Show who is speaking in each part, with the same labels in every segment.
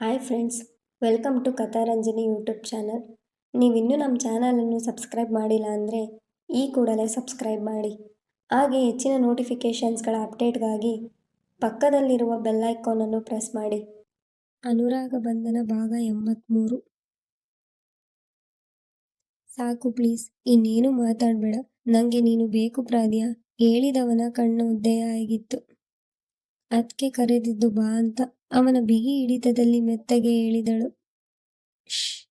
Speaker 1: Hi friends, welcome to Katharanjani YouTube channel. ನೀವಿನ್ನೂ ನಮ್ಮ ಚಾನಲನ್ನು ಸಬ್ಸ್ಕ್ರೈಬ್ ಮಾಡಿಲ್ಲ ಅಂದರೆ ಈ ಕೂಡಲೇ ಸಬ್ಸ್ಕ್ರೈಬ್ ಮಾಡಿ. ಹಾಗೆ ಹೆಚ್ಚಿನ ನೋಟಿಫಿಕೇಷನ್ಸ್ಗಳ ಅಪ್ಡೇಟ್ಗಾಗಿ ಪಕ್ಕದಲ್ಲಿರುವ ಬೆಲ್ ಐಕಾನನ್ನು ಪ್ರೆಸ್ ಮಾಡಿ. ಅನುರಾಗ ಬಂಧನ ಭಾಗ ಎಂಬತ್ತ್ಮೂರು ಸಾಕು ಪ್ಲೀಸ್, ಇನ್ನೇನು ಮಾತಾಡಬೇಡ. ನನಗೆ ನೀನು ಬೇಕು ಪ್ರಾದ್ಯ, ಹೇಳಿದವನ ಕಣ್ಣು ಒದ್ದೆಯ ಅದಕ್ಕೆ ಕರೆದಿದ್ದು ಬಾ ಅಂತ ಅವನ ಬಿಗಿ ಹಿಡಿತದಲ್ಲಿ ಮೆತ್ತಗೆ ಹೇಳಿದಳು.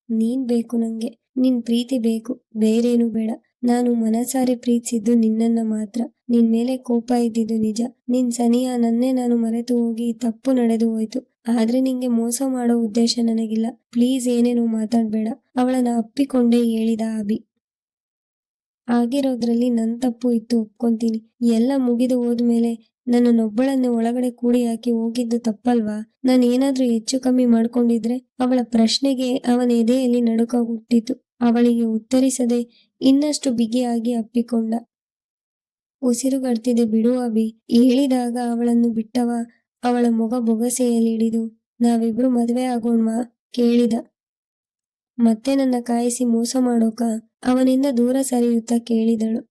Speaker 1: ನೀನ್ ಬೇಕು ನಂಗೆ. ನಿನ್ ಪ್ರೀತಿ ಬೇಕು, ಬೇರೇನು ಬೇಡ. ನಾನು ಮನಸಾರೆ ಪ್ರೀತಿಸಿದ್ದು ನಿನ್ನನ್ನ ಮಾತ್ರ. ನಿನ್ ಮೇಲೆ ಕೋಪ ಇದ್ದಿದ್ದು ನಿಜ. ನಿನ್ ಸನಿಯ ನನ್ನೇ ನಾನು ಮರೆತು ಹೋಗಿ ತಪ್ಪು ನಡೆದು ಹೋಯ್ತು. ಆದ್ರೆ ನಿಂಗೆ ಮೋಸ ಮಾಡೋ ಉದ್ದೇಶ ನನಗಿಲ್ಲ. ಪ್ಲೀಸ್ ಏನೇನು ಮಾತಾಡ್ಬೇಡ. ಅವಳನ್ನ ಅಪ್ಪಿಕೊಂಡೇ ಹೇಳಿದ ಅಭಿ. ಆಗಿರೋದ್ರಲ್ಲಿ ನನ್ ತಪ್ಪು ಇತ್ತು ಒಪ್ಕೊಂತೀನಿ. ಎಲ್ಲ ಮುಗಿದು ಹೋದ್ಮೇಲೆ ನನ್ನನ್ನೊಬ್ಬಳನ್ನೇ ಒಳಗಡೆ ಕೂಡಿ ಹಾಕಿ ಹೋಗಿದ್ದು ತಪ್ಪಲ್ವಾ? ನಾನು ಏನಾದ್ರೂ ಹೆಚ್ಚು ಕಮ್ಮಿ ಮಾಡ್ಕೊಂಡಿದ್ರೆ ಅವಳ ಪ್ರಶ್ನೆಗೆ ಅವನ ಎದೆಯಲ್ಲಿ ನಡುಕ ಹುಟ್ಟಿತು ಅವಳಿಗೆ ಉತ್ತರಿಸದೆ ಇನ್ನಷ್ಟು ಬಿಗಿಯಾಗಿ ಅಪ್ಪಿಕೊಂಡ. ಉಸಿರುಗಡ್ತಿದೆ ಬಿಡು ಅಭಿ. ಹೇಳಿದಾಗ ಅವಳನ್ನು ಬಿಟ್ಟವ ಅವಳ ಮೊಗ ಬೊಗಸೆಯಲ್ಲಿ ಹಿಡಿದು ನಾವಿಬ್ರು ಮದುವೆ ಆಗೋಣ್ವಾ ಕೇಳಿದ. ಮತ್ತೆ ನನ್ನ ಕಾಯಿಸಿ ಮೋಸ ಮಾಡೋಕ? ಅವನಿಂದ ದೂರ ಸರಿಯುತ್ತಾ ಕೇಳಿದಳು.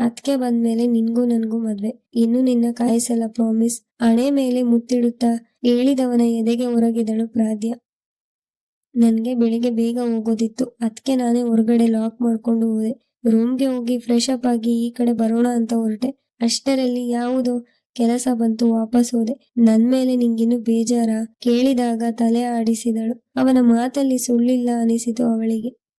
Speaker 1: ಅದ್ಕೆ ಬಂದ್ಮೇಲೆ ನಿನ್ಗೂ ನನ್ಗೂ ಮದ್ವೆ. ಇನ್ನು ನಿನ್ನ ಕಾಯಿಸಲ್ಲ ಪ್ರಾಮಿಸ್ ಹಣೆ ಮೇಲೆ ಮುತ್ತಿಡುತ್ತಾ ಹೇಳಿದವನ ಎದೆಗೆ ಹೊರಗಿದಳು ಪ್ರಾದ್ಯ. ನನ್ಗೆ ಬೆಳಿಗ್ಗೆ ಬೇಗ ಹೋಗೋದಿತ್ತು. ಅದಕ್ಕೆ ನಾನೇ ಹೊರಗಡೆ ಲಾಕ್ ಮಾಡ್ಕೊಂಡು ಹೋದೆ. ರೂಮ್ಗೆ ಹೋಗಿ ಫ್ರೆಶ್ ಅಪ್ ಆಗಿ ಈ ಕಡೆ ಬರೋಣ ಅಂತ ಹೊರಟೆ. ಅಷ್ಟರಲ್ಲಿ ಯಾವುದೋ ಕೆಲಸ ಬಂತು, ವಾಪಸ್ ಹೋದೆ. ನನ್ ಮೇಲೆ ನಿಂಗಿನ್ನು ಬೇಜಾರ? ಕೇಳಿದಾಗ ತಲೆ ಆಡಿಸಿದಳು. ಅವನ ಮಾತಲ್ಲಿ ಸುಳ್ಳಿಲ್ಲ ಅನಿಸಿತು ಅವಳಿಗೆ.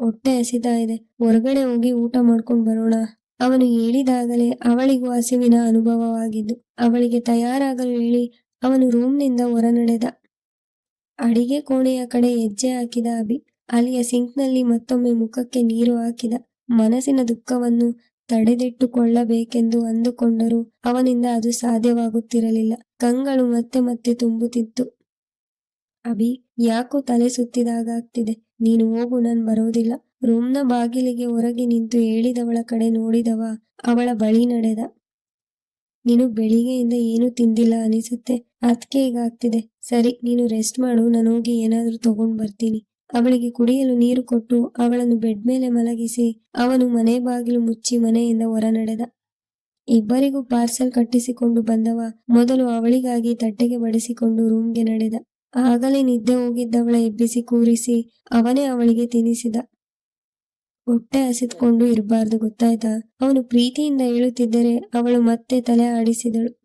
Speaker 1: ಹೊಟ್ಟೆ ಹಸಿತಾ ಇದೆ. ಹೊರಗಡೆ ಹೋಗಿ ಊಟ ಮಾಡ್ಕೊಂಡು ಬರೋಣ. ಅವನು ಹೇಳಿದಾಗಲೇ ಅವಳಿಗೂ ಹಸಿವಿನ ಅನುಭವವಾಗಿದ್ದು, ಅವಳಿಗೆ ತಯಾರಾಗಲು ಹೇಳಿ ಅವನು ರೂಮ್ನಿಂದ ಹೊರ ನಡೆದ ಅಡಿಗೆ ಕೋಣೆಯ ಕಡೆ ಹೆಜ್ಜೆ ಹಾಕಿದ ಅಭಿ. ಅಲ್ಲಿಯ ಸಿಂಕ್ನಲ್ಲಿ ಮತ್ತೊಮ್ಮೆ ಮುಖಕ್ಕೆ ನೀರು ಹಾಕಿದ. ಮನಸ್ಸಿನ ದುಃಖವನ್ನು ತಡೆದಿಟ್ಟುಕೊಳ್ಳಬೇಕೆಂದು ಅಂದುಕೊಂಡರೂ ಅವನಿಂದ ಅದು ಸಾಧ್ಯವಾಗುತ್ತಿರಲಿಲ್ಲ. ಕಂಗಳು ಮತ್ತೆ ಮತ್ತೆ ತುಂಬುತ್ತಿತ್ತು. ಅಭಿ ಯಾಕೋ ತಲೆ ಸುತ್ತಿದಾಗಾಗ್ತಿದೆ. ನೀನು ಹೋಗು, ನಾನ್ ಬರೋದಿಲ್ಲ. ರೂಮ್ನ ಬಾಗಿಲಿಗೆ ಹೊರಗೆ ನಿಂತು ಹೇಳಿದವಳ ಕಡೆ ನೋಡಿದವ, ಅವಳ ಬಳಿ ನಡೆದ. ನೀನು ಬೆಳಿಗ್ಗೆಯಿಂದ ಏನು ತಿಂದಿಲ್ಲ ಅನಿಸುತ್ತೆ. ಅದಕ್ಕೆ ಆಗ್ತಿದೆ. ಸರಿ, ನೀನು ರೆಸ್ಟ್ ಮಾಡು, ನಾನು ಹೋಗಿ ಏನಾದ್ರೂ ತಗೊಂಡ್ ಬರ್ತೀನಿ. ಅವಳಿಗೆ ಕುಡಿಯಲು ನೀರು ಕೊಟ್ಟು ಅವಳನ್ನು ಬೆಡ್ ಮೇಲೆ ಮಲಗಿಸಿ, ಅವನು ಮನೆ ಬಾಗಿಲು ಮುಚ್ಚಿ ಮನೆಯಿಂದ ಹೊರ ನಡೆದ. ಇಬ್ಬರಿಗೂ ಪಾರ್ಸೆಲ್ ಕಟ್ಟಿಸಿಕೊಂಡು ಬಂದವ. ಮೊದಲು ಅವಳಿಗಾಗಿ ತಟ್ಟೆಗೆ ಬಡಿಸಿಕೊಂಡು ರೂಮ್ಗೆ ನಡೆದ. ಆಗಲೇ ನಿದ್ದೆ ಹೋಗಿದ್ದವಳ ಎಬ್ಬಿಸಿ ಕೂರಿಸಿ ಅವನೇ ಅವಳಿಗೆ ತಿನ್ನಿಸಿದ. ಹೊಟ್ಟೆ ಹಸಿದ್ಕೊಂಡು ಇರಬಾರ್ದು ಗೊತ್ತಾಯ್ತಾ? ಅವನು ಪ್ರೀತಿಯಿಂದ ಹೇಳುತ್ತಿದ್ದರೆ ಅವಳು ಮತ್ತೆ ತಲೆ ಆಡಿಸಿದಳು.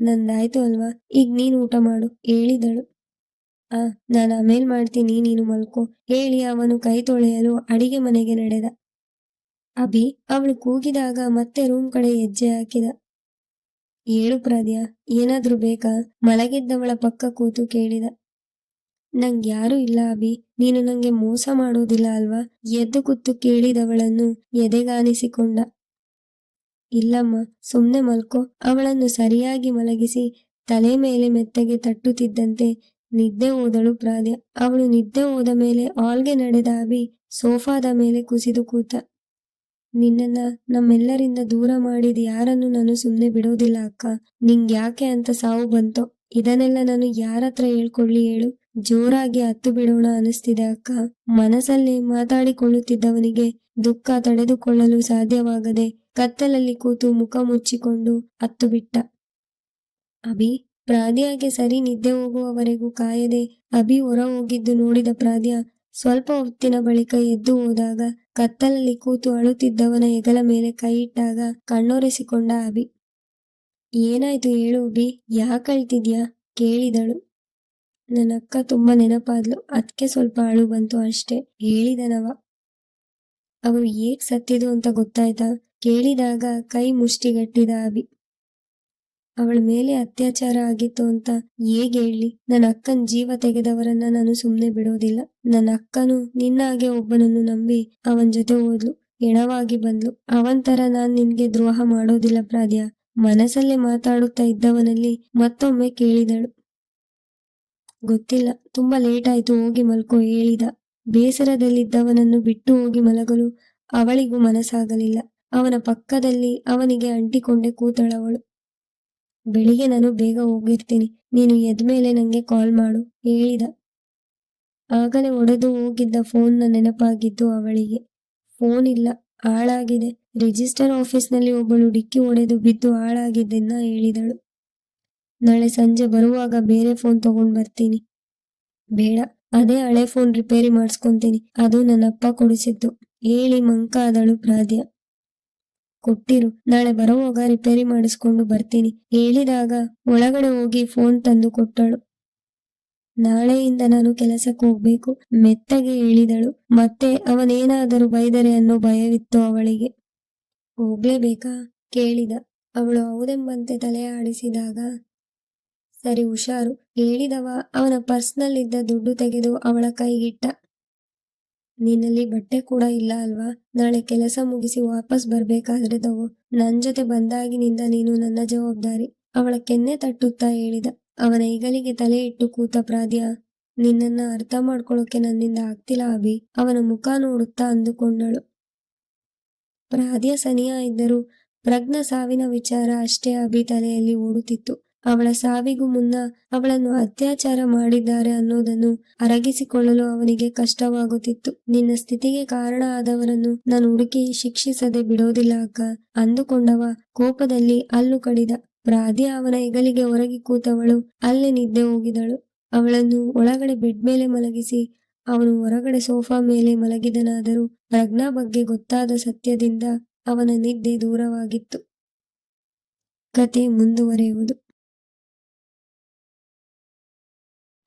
Speaker 1: ನಂದಾಯ್ತು ಅಲ್ವಾ? ಈಗ ನೀನು ಊಟ ಮಾಡು, ಹೇಳಿದಳು. ಆ, ನಾನು ಆಮೇಲೆ ಮಾಡ್ತೀನಿ, ನೀನು ಮಲ್ಕೋ, ಹೇಳಿ ಅವನು ಕೈ ತೊಳೆಯಲು ಅಡಿಗೆ ಮನೆಗೆ ನಡೆದ. ಅಭಿ, ಅವಳು ಕೂಗಿದಾಗ ಮತ್ತೆ ರೂಮ್ ಕಡೆ ಹೆಜ್ಜೆ ಹಾಕಿದ. ಏಳು ಪ್ರಾದ್ಯ, ಏನಾದ್ರೂ ಬೇಕಾ? ಮಲಗಿದ್ದವಳ ಪಕ್ಕ ಕೂತು ಕೇಳಿದ. ನಂಗ್ ಯಾರೂ ಇಲ್ಲ ಅಭಿ, ನೀನು ನಂಗೆ ಮೋಸ ಮಾಡೋದಿಲ್ಲ ಅಲ್ವಾ? ಎದ್ದು ಕೂತು ಕೇಳಿದವಳನ್ನು ಎದೆಗಾನಿಸಿಕೊಂಡ ಇಲ್ಲಮ್ಮ, ಸುಮ್ನೆ ಮಲ್ಕೋ. ಅವಳನ್ನು ಸರಿಯಾಗಿ ಮಲಗಿಸಿ ತಲೆ ಮೇಲೆ ಮೆತ್ತಗೆ ತಟ್ಟುತ್ತಿದ್ದಂತೆ ನಿದ್ದೆ ಓದಳು ಪ್ರಾದ್ಯ. ಅವಳು ನಿದ್ದೆ ಓದ ಮೇಲೆ ಆಲ್ಗೆ ನಡೆದ ಅಭಿ ಸೋಫಾದ ಮೇಲೆ ಕುಸಿದು ಕೂತ. ನಿನ್ನನ್ನ ನಮ್ಮೆಲ್ಲರಿಂದ ದೂರ ಮಾಡಿದ ಯಾರನ್ನು ನಾನು ಸುಮ್ಮನೆ ಬಿಡೋದಿಲ್ಲ ಅಕ್ಕ. ನಿಂಗೆ ಯಾಕೆ ಅಂತ ಸಾವು ಬಂತೋ, ಇದನ್ನೆಲ್ಲ ನಾನು ಯಾರತ್ರ ಹೇಳ್ಕೊಳ್ಳಿ ಹೇಳು. ಜೋರಾಗಿ ಹತ್ತು ಬಿಡೋಣ ಅನಿಸ್ತಿದೆ ಅಕ್ಕ. ಮನಸ್ಸಲ್ಲಿ ಮಾತಾಡಿಕೊಳ್ಳುತ್ತಿದ್ದವನಿಗೆ ದುಃಖ ತಡೆದುಕೊಳ್ಳಲು ಸಾಧ್ಯವಾಗದೆ ಕತ್ತಲಲ್ಲಿ ಕೂತು ಮುಖ ಮುಚ್ಚಿಕೊಂಡು ಹತ್ತು ಬಿಟ್ಟ. ಅಭಿ, ಪ್ರಾದ್ಯಾಗೆ ಸರಿ ನಿದ್ದೆ ಹೋಗುವವರೆಗೂ ಕಾಯದೆ ಅಭಿ ಹೊರ ಹೋಗಿದ್ದು ನೋಡಿದ ಪ್ರಾದ್ಯ ಸ್ವಲ್ಪ ಹೊತ್ತಿನ ಬಳಿಕ ಎದ್ದು ಹೋದಾಗ ಕತ್ತಲಲ್ಲಿ ಕೂತು ಅಳುತ್ತಿದ್ದವನ ಹೆಗಲ ಮೇಲೆ ಕೈ ಇಟ್ಟಾಗ ಕಣ್ಣೊರೆಸಿಕೊಂಡ ಅಭಿ. ಏನಾಯ್ತು ಹೇಳು ಅಭಿ ಯಾಕಳ್ತಿದ್ಯಾ ಕೇಳಿದಳು. ನನ್ನ ಅಕ್ಕ ತುಂಬಾ ನೆನಪಾದ್ಲು ಅದಕ್ಕೆ ಸ್ವಲ್ಪ ಅಳು ಬಂತು ಅಷ್ಟೇ, ಹೇಳಿದನವ. ಅವರು ಏಕ್ ಸತ್ತಿದು ಅಂತ ಗೊತ್ತಾಯ್ತಾ? ಕೇಳಿದಾಗ ಕೈ ಮುಷ್ಟಿಗಟ್ಟಿದ ಅಭಿ. ಅವಳ ಮೇಲೆ ಅತ್ಯಾಚಾರ ಆಗಿತ್ತು ಅಂತ ಹೇಗೆ ಹೇಳಿ? ನನ್ನ ಅಕ್ಕನ ಜೀವ ತೆಗೆದವರನ್ನ ನಾನು ಸುಮ್ನೆ ಬಿಡೋದಿಲ್ಲ. ನನ್ನ ಅಕ್ಕನು ನಿನ್ನ ಹಾಗೆ ಒಬ್ಬನನ್ನು ನಂಬಿ ಅವನ್ ಜೊತೆ ಹೋದ್ಲು, ಎಣವಾಗಿ ಬಂದ್ಲು. ಅವನ್ ತರ ನಾನ್ ನಿನ್ಗೆ ದ್ರೋಹ ಮಾಡೋದಿಲ್ಲ ಪ್ರಾದ್ಯ. ಮನಸ್ಸಲ್ಲೇ ಮಾತಾಡುತ್ತಾ ಇದ್ದವನಲ್ಲಿ ಮತ್ತೊಮ್ಮೆ ಕೇಳಿದಳು. ಗೊತ್ತಿಲ್ಲ, ತುಂಬಾ ಲೇಟ್ ಆಯ್ತು, ಹೋಗಿ ಮಲ್ಕೋ ಹೇಳಿದ. ಬೇಸರದಲ್ಲಿದ್ದವನನ್ನು ಬಿಟ್ಟು ಹೋಗಿ ಮಲಗಲು ಅವಳಿಗೂ ಮನಸ್ಸಾಗಲಿಲ್ಲ. ಅವನ ಪಕ್ಕದಲ್ಲಿ ಅವನಿಗೆ ಅಂಟಿಕೊಂಡೆ ಕೂತಳವಳು. ಬೆಳಿಗ್ಗೆ ನಾನು ಬೇಗ ಹೋಗಿರ್ತೀನಿ. ನೀನು ಎದ್ಮೇಲೆ ನನಗೆ ಕಾಲ್ ಮಾಡು, ಹೇಳಿದ. ಆಗಲೇ ಒಡೆದು ಹೋಗಿದ್ದ ಫೋನ್ನ ನೆನಪಾಗಿದ್ದು ಅವಳಿಗೆ. ಫೋನ್ ಇಲ್ಲ, ಹಾಳಾಗಿದೆ. ರಿಜಿಸ್ಟರ್ ಆಫೀಸ್ನಲ್ಲಿ ಒಬ್ಬಳು ಡಿಕ್ಕಿ ಒಡೆದು ಬಿದ್ದು ಹಾಳಾಗಿದ್ದೆನ್ನ ಹೇಳಿದಳು. ನಾಳೆ ಸಂಜೆ ಬರುವಾಗ ಬೇರೆ ಫೋನ್ ತಗೊಂಡ್ ಬರ್ತೀನಿ. ಬೇಡ, ಅದೇ ಹಳೆ ಫೋನ್ ರಿಪೇರಿ ಮಾಡಿಸ್ಕೊಂತೀನಿ. ಅದು ನನ್ನಪ್ಪ ಕೊಡಿಸಿದ್ದು. ಹೇಳಿ ಮಂಕ ಆದಳು ಪ್ರಾದ್ಯ ಕೊಟ್ಟಿರು. ನಾಳೆ ಬರುವಾಗ ರಿಪೇರಿ ಮಾಡಿಸ್ಕೊಂಡು ಬರ್ತೀನಿ. ಹೇಳಿದಾಗ ಒಳಗಡೆ ಹೋಗಿ ಫೋನ್ ತಂದು ಕೊಟ್ಟಳು. ನಾಳೆಯಿಂದ ನಾನು ಕೆಲಸಕ್ಕೆ ಹೋಗ್ಬೇಕು, ಮೆತ್ತಗೆ ಹೇಳಿದಳು ಮತ್ತೆ ಅವನೇನಾದರೂ ಬೈದರೆ ಅನ್ನೋ ಭಯವಿತ್ತು ಅವಳಿಗೆ. ಹೋಗ್ಲೇಬೇಕಾ? ಕೇಳಿದ. ಅವಳು ಹೌದೆಂಬಂತೆ ತಲೆ ಆಡಿಸಿದಾಗ, ಸರಿ ಹುಷಾರು. ಹೇಳಿದವ ಅವನ ಪರ್ಸ್ನಲ್ಲಿದ್ದ ದುಡ್ಡು ತೆಗೆದು ಅವಳ ಕೈಗಿಟ್ಟ. ನಿನ್ನಲ್ಲಿ ಬಟ್ಟೆ ಕೂಡ ಇಲ್ಲ ಅಲ್ವಾ? ನಾಳೆ ಕೆಲಸ ಮುಗಿಸಿ ವಾಪಸ್ ಬರ್ಬೇಕಾದ್ರೆ ತಗೋ. ನನ್ ಜೊತೆ ಬಂದಾಗಿನಿಂದ ನೀನು ನನ್ನ ಜವಾಬ್ದಾರಿ. ಅವಳ ಕೆನ್ನೆ ತಟ್ಟುತ್ತಾ ಹೇಳಿದ. ಅವನ ಹೆಗಲಿಗೆ ತಲೆ ಇಟ್ಟು ಕೂತ ಪ್ರಾದ್ಯ, ನಿನ್ನನ್ನ ಅರ್ಥ ಮಾಡ್ಕೊಳ್ಳೋಕೆ ನನ್ನಿಂದ ಆಗ್ತಿಲ್ಲ ಅಭಿ. ಅವನ ಮುಖ ನೋಡುತ್ತಾ ಅಂದುಕೊಂಡಳು. ಪ್ರಾದ್ಯ ಸನಿಯ ಇದ್ದರೂ ಪ್ರಜ್ಞ ಸಾವಿನ ವಿಚಾರ ಅಷ್ಟೇ ಅಭಿ ತಲೆಯಲ್ಲಿ ಓಡುತ್ತಿತ್ತು. ಅವಳ ಸಾವಿಗೂ ಮುನ್ನ ಅವಳನ್ನು ಅತ್ಯಾಚಾರ ಮಾಡಿದ್ದಾರೆ ಅನ್ನೋದನ್ನು ಅರಗಿಸಿಕೊಳ್ಳಲು ಅವನಿಗೆ ಕಷ್ಟವಾಗುತ್ತಿತ್ತು. ನಿನ್ನ ಸ್ಥಿತಿಗೆ ಕಾರಣ ಆದವರನ್ನು ನಾನು ಹುಡುಕಿ ಶಿಕ್ಷಿಸದೆ ಬಿಡೋದಿಲ್ಲ ಅಕ್ಕ, ಅಂದುಕೊಂಡವ ಕೋಪದಲ್ಲಿ ಅಲ್ಲು ಕಡಿದ. ಪ್ರಾದಿ ಅವನ ಹೆಗಲಿಗೆ ಹೊರಗಿ ಕೂತವಳು ಅಲ್ಲೇ ನಿದ್ದೆ ಹೋಗಿದಳು. ಅವಳನ್ನು ಒಳಗಡೆ ಬೆಡ್ ಮೇಲೆ ಮಲಗಿಸಿ, ಅವನು ಹೊರಗಡೆ ಸೋಫಾ ಮೇಲೆ ಮಲಗಿದನಾದರೂ ಪ್ರಜ್ಞಾ ಬಗ್ಗೆ ಗೊತ್ತಾದ ಸತ್ಯದಿಂದ ಅವನ ನಿದ್ದೆ ದೂರವಾಗಿತ್ತು. ಕತೆ ಮುಂದುವರೆಯುವುದು.